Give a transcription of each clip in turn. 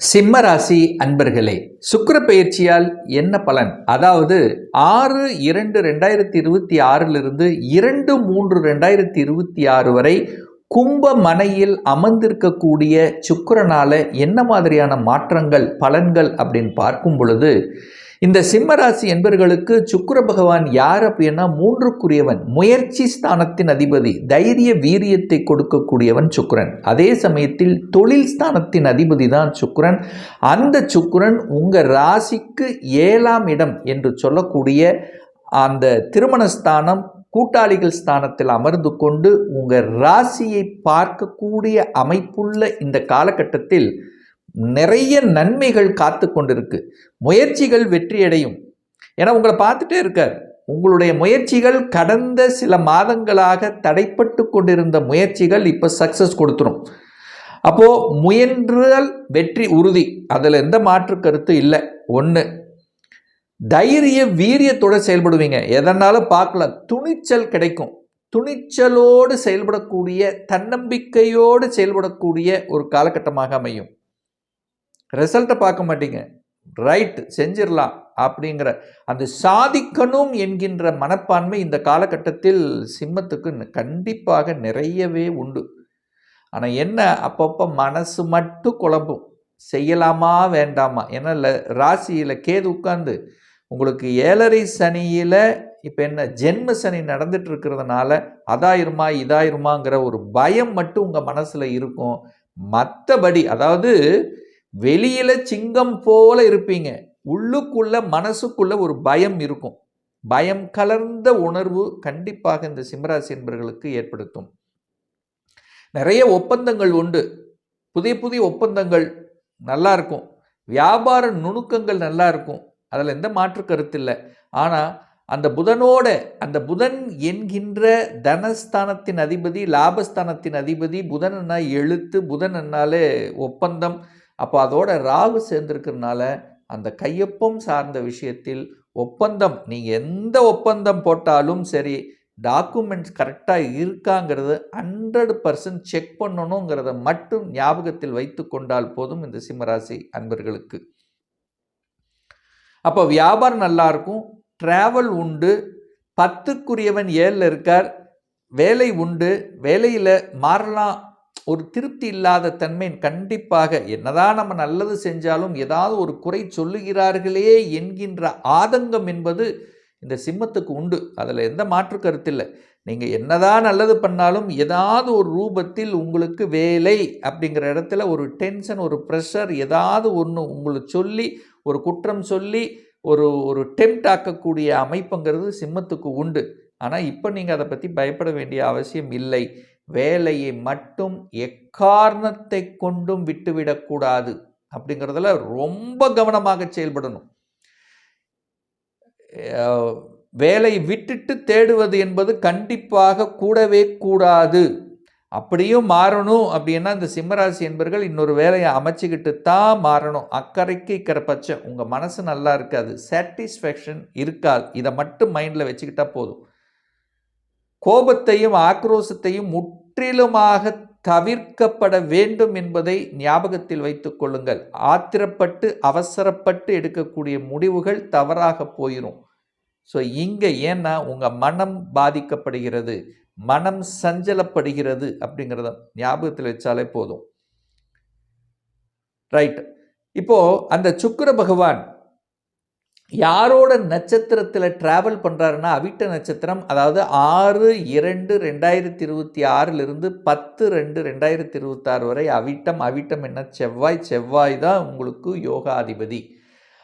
சிம்மராசி அன்பர்களே சுக்கர பயிற்சியால் என்ன பலன்? அதாவது ஆறு இரண்டு ரெண்டாயிரத்தி இருபத்தி ஆறிலிருந்து இரண்டு மூன்று ரெண்டாயிரத்தி இருபத்தி ஆறு வரை கும்ப மனையில் அமர்ந்திருக்கக்கூடிய சுக்கரனால் என்ன மாதிரியான மாற்றங்கள் பலன்கள் அப்படின்னு பார்க்கும் பொழுது இந்த சிம்மராசி என்பர்களுக்கு சுக்கர பகவான் யார் அப்படின்னா மூன்றுக்குரியவன் முயற்சி ஸ்தானத்தின் அதிபதி தைரிய வீரியத்தை கொடுக்கக்கூடியவன் சுக்கிரன். அதே சமயத்தில் தொழில் ஸ்தானத்தின் அதிபதி தான் சுக்கிரன். அந்த சுக்கரன் உங்கள் ராசிக்கு ஏழாம் இடம் என்று சொல்லக்கூடிய அந்த திருமணஸ்தானம் கூட்டாளிகள் ஸ்தானத்தில் அமர்ந்து கொண்டு உங்கள் ராசியை பார்க்கக்கூடிய அமைப்புள்ள இந்த காலகட்டத்தில் நிறைய நன்மைகள் காத்து கொண்டிருக்கு. முயற்சிகள் வெற்றியடையும். ஏன்னா உங்களை பார்த்துட்டே இருக்கார். உங்களுடைய முயற்சிகள் கடந்த சில மாதங்களாக தடைப்பட்டு கொண்டிருந்த முயற்சிகள் இப்போ சக்ஸஸ் கொடுத்துரும். அப்போது முயன்றால் வெற்றி உறுதி. அதில் எந்த மாற்று கருத்து இல்லை. ஒன்று தைரிய வீரியத்தோடு செயல்படுவீங்க. எதனாலும் பார்க்கலாம் துணிச்சல் கிடைக்கும். துணிச்சலோடு செயல்படக்கூடிய தன்னம்பிக்கையோடு செயல்படக்கூடிய ஒரு காலகட்டமாக அமையும். ரிசல்ட்டை பார்க்க மாட்டீங்க. ரைட் செஞ்சிடலாம் அப்படிங்கிற அந்த சாதிக்கணும் என்கின்ற மனப்பான்மை இந்த காலகட்டத்தில் சிம்மத்துக்கு கண்டிப்பாக நிறையவே உண்டு. ஆனால் என்ன? அப்பப்போ மனசு மட்டும் குழம்பும். செய்யலாமா வேண்டாமா? ஏன்னா ராசியில் கேது உட்காந்து உங்களுக்கு ஏழரை சனியில் இப்போ என்ன ஜென்ம சனி நடந்துட்டு இருக்கிறதுனால அதாயிருமா இதாயிருமாங்கிற ஒரு பயம் மட்டும் உங்கள் மனசில் இருக்கும். மற்றபடி அதாவது வெளியில் சிங்கம் போல இருப்பீங்க. உள்ளுக்குள்ள மனசுக்குள்ள ஒரு பயம் இருக்கும். பயம் கலர்ந்த உணர்வு கண்டிப்பாக இந்த சிம்மராசி என்பர்களுக்கு ஏற்படுத்தும். நிறைய ஒப்பந்தங்கள் உண்டு. புதிய புதிய ஒப்பந்தங்கள் நல்லா இருக்கும். வியாபார நுணுக்கங்கள் நல்லா இருக்கும். அதில் எந்த மாற்று கருத்து இல்லை. ஆனால் அந்த புதனோட அந்த புதன் என்கின்ற தனஸ்தானத்தின் அதிபதி லாபஸ்தானத்தின் அதிபதி புதன் என்ன எழுத்து புதன் என்னாலே ஒப்பந்தம். அப்போ அதோட ராகு சேர்ந்துருக்கிறதுனால அந்த கையொப்பம் சார்ந்த விஷயத்தில் ஒப்பந்தம் நீங்கள் எந்த ஒப்பந்தம் போட்டாலும் சரி டாக்குமெண்ட்ஸ் கரெக்டாக இருக்காங்கிறது ஹண்ட்ரட் பர்சன்ட் செக் பண்ணணுங்கிறத மட்டும் ஞாபகத்தில் வைத்து கொண்டால் போதும் இந்த சிம்மராசி அன்பர்களுக்கு. அப்போ வியாபாரம் நல்லாயிருக்கும் ட்ராவல் உண்டு. பத்துக்குரியவன் ஏழில் இருக்கார். வேலை உண்டு. வேலையில் மாறலாம். ஒரு திருப்தி இல்லாத தன்மை கண்டிப்பாக. என்னதான் நம்ம நல்லது செஞ்சாலும் ஏதாவது ஒரு குறை சொல்லுகிறார்களே என்கின்ற ஆதங்கம் என்பது இந்த சிம்மத்துக்கு உண்டு. அதில் எந்த மாற்று கருத்தில்லை நீங்கள் என்னதான் நல்லது பண்ணாலும் ஏதாவது ஒரு ரூபத்தில் உங்களுக்கு வேலை அப்படிங்கிற இடத்துல ஒரு டென்ஷன் ஒரு ப்ரெஷர் ஏதாவது ஒன்று உங்களை சொல்லி ஒரு குற்றம் சொல்லி ஒரு ஒரு டெம்ட் ஆக்கக்கூடிய அமைப்புங்கிறது சிம்மத்துக்கு உண்டு. ஆனால் இப்போ நீங்கள் அதை பற்றி பயப்பட வேண்டிய அவசியம் இல்லை. வேலையை மட்டும் எக்காரணத்தை கொண்டும் விட்டுவிடக்கூடாது அப்படிங்கிறதுல ரொம்ப கவனமாக செயல்படணும். வேலை விட்டுட்டு தேடுவது என்பது கண்டிப்பாக கூடவே கூடாது. அப்படியும் மாறணும் அப்படின்னா இந்த சிம்மராசி என்பர்கள் இன்னொரு வேலையை அமைச்சிக்கிட்டு தான் மாறணும். அக்கறைக்கு இக்கிற பட்சம் உங்கள் மனசு நல்லா இருக்காது. சாட்டிஸ்ஃபேக்ஷன் இருக்காது. இதை மட்டும் மைண்டில் வச்சுக்கிட்டா போதும். கோபத்தையும் ஆக்ரோசத்தையும் முற்றிலுமாக தவிர்க்கப்பட வேண்டும் என்பதை ஞாபகத்தில் வைத்து கொள்ளுங்கள். ஆத்திரப்பட்டு அவசரப்பட்டு எடுக்கக்கூடிய முடிவுகள் தவறாக போயிடும் ஸோ இங்கே ஏன்னா உங்கள் மனம் பாதிக்கப்படுகிறது மனம் சஞ்சலப்படுகிறது அப்படிங்கிறத ஞாபகத்தில் வச்சாலே போதும். ரைட் இப்போது அந்த சுக்கர பகவான் யாரோட நட்சத்திரத்தில் ட்ராவல் பண்ணுறாருன்னா அவிட்ட நட்சத்திரம் அதாவது ஆறு இரண்டு ரெண்டாயிரத்தி இருபத்தி ஆறிலிருந்து பத்து ரெண்டு ரெண்டாயிரத்தி இருபத்தாறு வரை அவிட்டம் அவிட்டம் என்ன? செவ்வாய் செவ்வாய் தான் உங்களுக்கு யோகாதிபதி.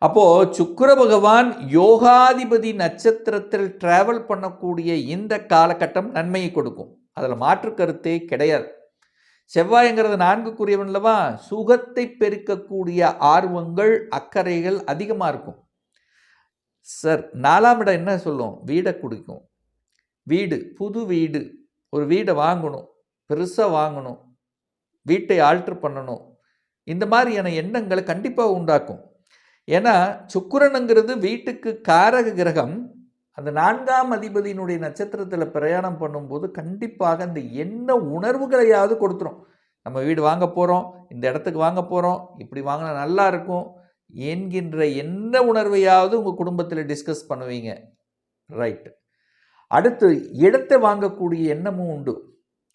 அப்போது சுக்கர பகவான் யோகாதிபதி நட்சத்திரத்தில் ட்ராவல் பண்ணக்கூடிய இந்த காலகட்டம் நன்மையை கொடுக்கும். அதில் மாற்று கருத்தே கிடையாது. செவ்வாய்ங்கிறது நான்குக்குரியவன்லவா? சுகத்தை பெருக்கக்கூடிய ஆர்வங்கள் அக்கறைகள் அதிகமாக இருக்கும். சார் நாலாம் இடம் என்ன சொல்லும்? வீடை குடிக்கும். வீடு புது வீடு. ஒரு வீடை வாங்கணும். பெருசாக வாங்கணும். வீட்டை ஆல்ட்ரு பண்ணணும். இந்த மாதிரியான எண்ணங்களை கண்டிப்பாக உண்டாக்கும். ஏன்னா சுக்குரனுங்கிறது வீட்டுக்கு காரக கிரகம். அந்த நான்காம் அதிபதியினுடைய நட்சத்திரத்தில் பிரயாணம் பண்ணும்போது கண்டிப்பாக அந்த என்ன உணர்வுகளையாவது கொடுத்துரும். நம்ம வீடு வாங்க போகிறோம் இந்த இடத்துக்கு வாங்க போகிறோம் இப்படி வாங்கினா நல்லா இருக்கும் என்கின்ற என்ன உணர்வையாவது உங்கள் குடும்பத்தில் டிஸ்கஸ் பண்ணுவீங்க. ரைட். அடுத்து இடத்தை வாங்கக்கூடிய எண்ணமும் உண்டு.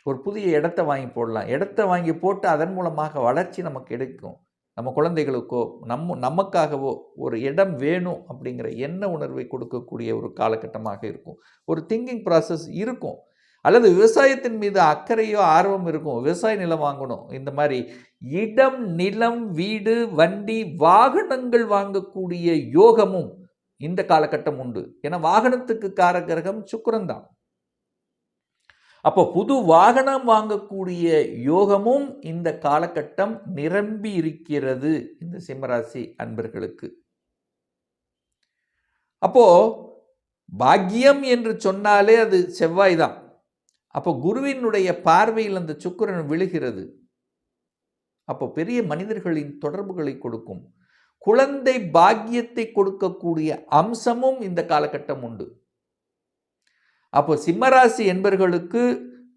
ஒரு புதிய இடத்த வாங்கி போடலாம். இடத்த வாங்கி போட்டு அதன் மூலமாக வளர்ச்சி நமக்கு கிடைக்கும் நம்ம குழந்தைகளுக்கோ நம்ம நமக்காகவோ ஒரு இடம் வேணும் அப்படிங்கிற எண்ண உணர்வை கொடுக்கக்கூடிய ஒரு காலகட்டமாக இருக்கும். ஒரு திங்கிங் ப்ராசஸ் இருக்கும். அல்லது விவசாயத்தின் மீது அக்கறையோ ஆர்வம் இருக்கும். விவசாய நிலம் வாங்கணும். இந்த மாதிரி இடம் நிலம் வீடு வண்டி வாகனங்கள் வாங்கக்கூடிய யோகமும் இந்த காலகட்டம் உண்டு. ஏன்னா வாகனத்துக்கு காரகிரகம் சுக்கரன் தான் அப்போ புது வாகனம் வாங்கக்கூடிய யோகமும் இந்த காலகட்டம் நிரம்பி இருக்கிறது இந்த சிம்மராசி அன்பர்களுக்கு. அப்போ பாக்கியம் என்று சொன்னாலே அது செவ்வாய் தான். அப்போ குருவினுடைய பார்வையில் அந்த சுக்கிரன் விழுகிறது. அப்போ பெரிய மனிதர்களின் தொடர்புகளை கொடுக்கும். குழந்தை பாக்கியத்தை கொடுக்கக்கூடிய அம்சமும் இந்த காலகட்டம் உண்டு. அப்போ சிம்மராசி என்பர்களுக்கு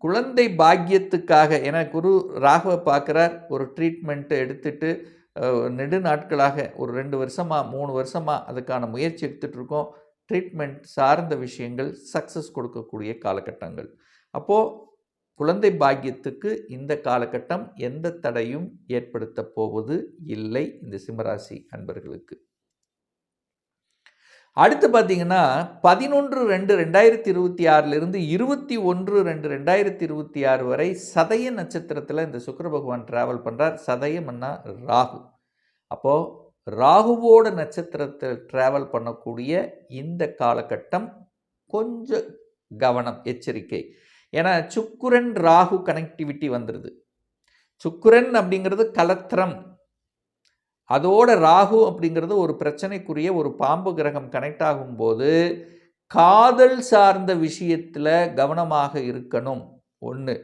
குழந்தை பாக்கியத்துக்காக என குரு ராகவை பார்க்குறார் ஒரு ட்ரீட்மெண்ட்டை எடுத்துட்டு நெடு நாட்களாக ஒரு ரெண்டு வருஷமாக மூணு வருஷமாக அதுக்கான முயற்சி எடுத்துகிட்டு இருக்கோம். ட்ரீட்மெண்ட் சார்ந்த விஷயங்கள் சக்ஸஸ் கொடுக்கக்கூடிய காலகட்டங்கள். அப்போது குழந்தை பாக்கியத்துக்கு இந்த காலகட்டம் எந்த தடையும் ஏற்படுத்த போவது இல்லை இந்த சிம்மராசி அன்பர்களுக்கு. அடுத்து பார்த்தீங்கன்னா பதினொன்று ரெண்டு ரெண்டாயிரத்தி இருபத்தி ஆறிலிருந்து இருபத்தி ஒன்று ரெண்டு ரெண்டாயிரத்தி இருபத்தி ஆறு வரை சதய நட்சத்திரத்தில் இந்த சுக்கர பகவான் டிராவல் பண்ணுறார் சதயம்னா ராகு. அப்போது ராகுவோட நட்சத்திரத்தில் ட்ராவல் பண்ணக்கூடிய இந்த காலகட்டம் கொஞ்சம் கவனம் எச்சரிக்கை. ஏன்னா சுக்குரன் ராகு கனெக்டிவிட்டி வந்துடுது சுக்குரன் அப்படிங்கிறது கலத்திரம். அதோட ராகு அப்படிங்கிறது ஒரு பிரச்சனைக்குரிய ஒரு பாம்பு கிரகம் கனெக்ட் ஆகும்போது காதல் சார்ந்த விஷயத்தில் கவனமாக இருக்கணும். ஒன்று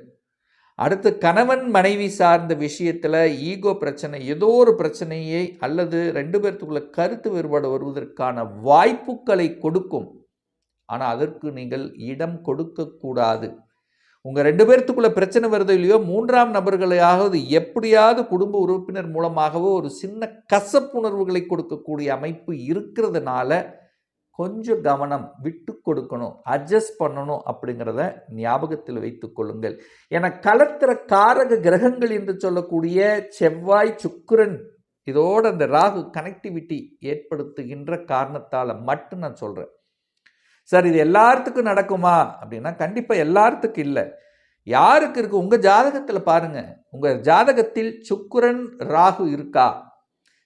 அடுத்து கணவன் மனைவி சார்ந்த விஷயத்தில் ஈகோ பிரச்சனை ஏதோ ஒரு பிரச்சனையை அல்லது ரெண்டு பேர்த்துக்குள்ள கருத்து வேறுபாடு வருவதற்கான வாய்ப்புகளை கொடுக்கும். ஆனால் அதற்கு நீங்கள் இடம் கொடுக்கக்கூடாது. உங்கள் ரெண்டு பேர்த்துக்குள்ளே பிரச்சனை வருதோ இல்லையோ மூன்றாம் நபர்களையாவது எப்படியாவது குடும்ப உறுப்பினர் மூலமாகவோ ஒரு சின்ன கசப்புணர்வுகளை கொடுக்கக்கூடிய அமைப்பு இருக்கிறதுனால கொஞ்சம் கவனம் விட்டு கொடுக்கணும் அட்ஜஸ்ட் பண்ணணும் அப்படிங்கிறத ஞாபகத்தில் வைத்துக்கொள்ளுங்கள் என கலத்திர காரக கிரகங்கள் என்று சொல்லக்கூடிய செவ்வாய் சுக்கிரன் இதோட அந்த ராகு கனெக்டிவிட்டி ஏற்படுத்துகின்ற காரணத்தால் மட்டும் நான் சொல்கிறேன் சார் இது எல்லாத்துக்கும் நடக்குமா? அப்படின்னா கண்டிப்பாக எல்லாத்துக்கும் இல்லை. யாருக்கு இருக்கு? உங்கள் ஜாதகத்தில் பாருங்கள் உங்கள் ஜாதகத்தில் சுக்குரன் ராகு இருக்கா?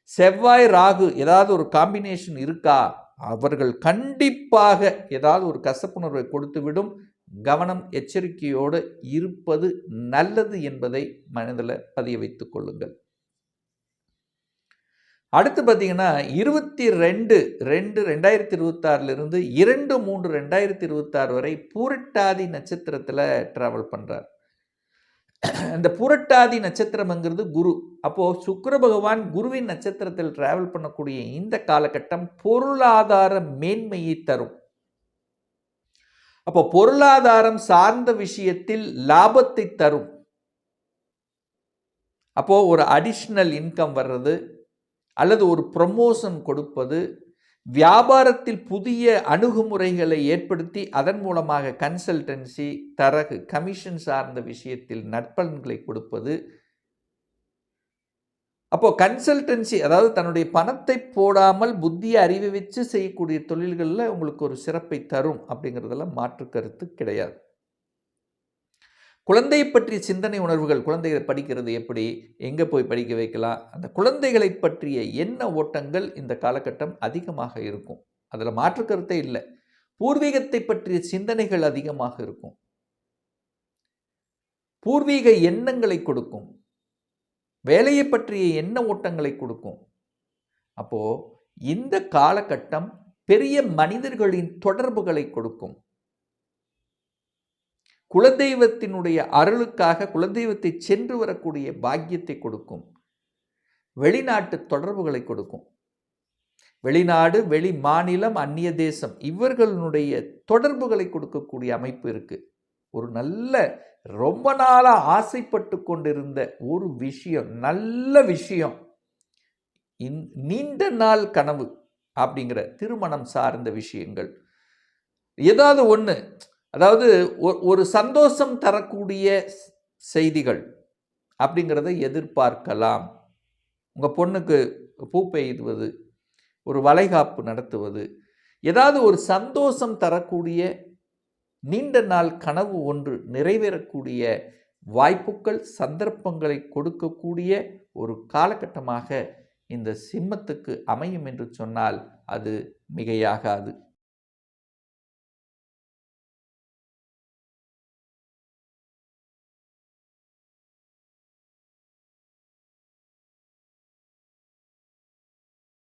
செவ்வாய் ராகு ஏதாவது ஒரு காம்பினேஷன் இருக்கா? அவர்கள் கண்டிப்பாக ஏதாவது ஒரு கசப்புணர்வை கொடுத்துவிடும். கவனம் எச்சரிக்கையோடு இருப்பது நல்லது என்பதை மனதில் பதிய வைத்துக் கொள்ளுங்கள். அடுத்து பார்த்தீங்கன்னா இருபத்தி ரெண்டு ரெண்டு ரெண்டாயிரத்தி இருபத்தாறுலேருந்து இரண்டு மூன்று ரெண்டாயிரத்தி இருபத்தாறு வரை பூரட்டாதி நட்சத்திரத்தில் ட்ராவல் பண்ணுறார் இந்த புரட்டாதி நட்சத்திரம்ங்கிறது குரு. அப்போது சுக்கர பகவான் குருவின் நட்சத்திரத்தில் டிராவல் பண்ணக்கூடிய இந்த காலகட்டம் பொருளாதார மேன்மையை தரும். அப்போ பொருளாதாரம் சார்ந்த விஷயத்தில் லாபத்தை தரும். அப்போ ஒரு அடிஷ்னல் இன்கம் வர்றது அல்லது ஒரு ப்ரமோஷன் கொடுப்பது வியாபாரத்தில் புதிய அணுகுமுறைகளை ஏற்படுத்தி அதன் மூலமாக கன்சல்டன்சி தரகு கமிஷன் சார்ந்த விஷயத்தில் நற்பலன்களை கொடுப்பது. அப்போ கன்சல்டன்சி அதாவது தன்னுடைய பணத்தை போடாமல் புத்தியை அறிவை வச்சு செய்யக்கூடிய தொழில்களில் உங்களுக்கு ஒரு சிறப்பை தரும் அப்படிங்கிறதெல்லாம் மாற்று கருத்து கிடையாது. குழந்தையை பற்றிய சிந்தனை உணர்வுகள் குழந்தைகளை படிக்கிறது எப்படி? எங்கே போய் படிக்க வைக்கலாம்? அந்த குழந்தைகளை பற்றிய எண்ண ஓட்டங்கள் இந்த காலகட்டம் அதிகமாக இருக்கும்? அதில் மாற்று கருத்தே இல்லை. பூர்வீகத்தை பற்றிய சிந்தனைகள் அதிகமாக இருக்கும். பூர்வீக எண்ணங்களை கொடுக்கும். வேலையை பற்றிய எண்ண ஓட்டங்களை கொடுக்கும்? அப்போ இந்த காலகட்டம் பெரிய மனிதர்களின் தொடர்புகளை கொடுக்கும். குலதெய்வத்தினுடைய அருளுக்காக குலதெய்வத்தை சென்று வரக்கூடிய பாக்கியத்தை கொடுக்கும். வெளிநாட்டு தொடர்புகளை கொடுக்கும். வெளிநாடு வெளி மாநிலம் அந்நிய தேசம் இவர்களுடைய தொடர்புகளை கொடுக்கக்கூடிய அமைப்பு இருக்குது ஒரு நல்ல ரொம்ப நாளாக ஆசைப்பட்டு கொண்டிருந்த ஒரு விஷயம் நல்ல விஷயம். இந் நீண்ட நாள் கனவு அப்படிங்கிற திருமணம் சார்ந்த விஷயங்கள். ஏதாவது ஒன்று அதாவது ஒ- ஒரு சந்தோஷம் தரக்கூடிய செய்திகள் அப்படிங்கிறத எதிர்பார்க்கலாம். உங்கள் பொண்ணுக்கு பூ பெய்துவது ஒரு வளைகாப்பு நடத்துவது ஏதாவது ஒரு சந்தோஷம் தரக்கூடிய நீண்ட நாள் கனவு ஒன்று நிறைவேறக்கூடிய வாய்ப்புகள் சந்தர்ப்பங்களை கொடுக்கக்கூடிய ஒரு காலகட்டமாக இந்த சிம்மத்துக்கு அமையும் என்று சொன்னால் அது மிகையாகாது.